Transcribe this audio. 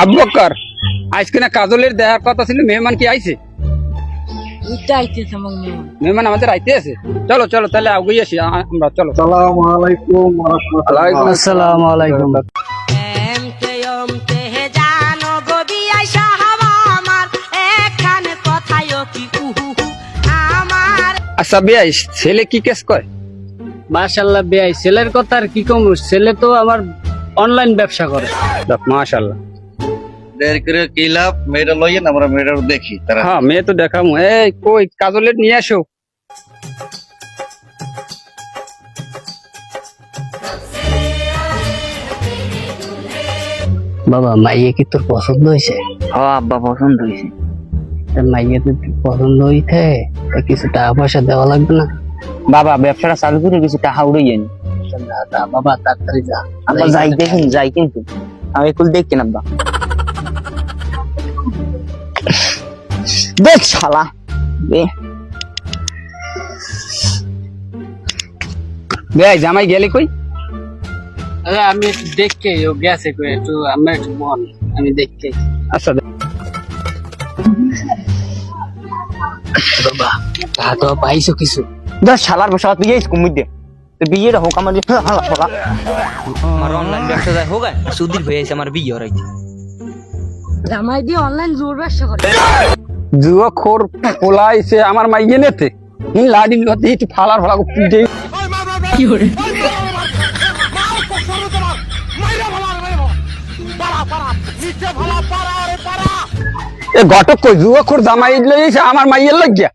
আব্বকর আজকে না কাজলের দেখার কথা ছিল মেহমান কি আইছে? মেহমান। আমাদের আইতে আছে। চলো চলো তাহলে আগুই আসি আমরা চলো। আসসালামু আলাইকুম আচ্ছা ছেলে কি কেস করে মাশাল্লাহ বেআই ছেলের কথা আর কি কম? ছেলে তো আমার অনলাইন ব্যবসা করে। মাশাল্লাহ। দের করে কি লাভ? মেয়েটা লইয়েন আমরা মেয়েটার দেখি তারা হ্যাঁ মেয়ে তো দেখাম। এই কই কাজলের নিয়ে আসো। বাবা মাইয়ে কি তোর পছন্দ হয়েছে? ও আব্বা পছন্দ হয়েছে। মাইয়ে তো পছন্দ হইতে কিছু টাকা পয়সা দেওয়া লাগবে না? বাবা ব্যবসাটা চালু করে কিছু টাকা উড়ে যায়নি যা, যা, বাবা তাড়াতাড়ি যা। আব্বা যাই দেখুন যাই কিন্তু। আমি একুল দেখছি না আব্বা। দেখ শালা। বে জামাই গেলে কই? আরে আমি দেখকে ও গেছে কই একটু আমি একটু বল আমি দেখকে আচ্ছা বাবা টাকা তো পাইছো কিছু। দশ শালার বসা তুই যাইস কুমির দে। তো বিয়েটা হোক আমার হালা হালা আমার অনলাইন ব্যবসা যায় হোক সুধীর হয়ে আমার বিয়ে হরাইছে জামাই দিয়ে অনলাইন জোর ব্যবসা করে। জুয়া খোর পোলাইছে আমার মাইয়ে নেতে। হুম লাডি লতে একটু ফালার ফালা পিটে এ ঘটক কই জুয়া খোর জামাই লইছে আমার মাইয়ের লাগিয়া।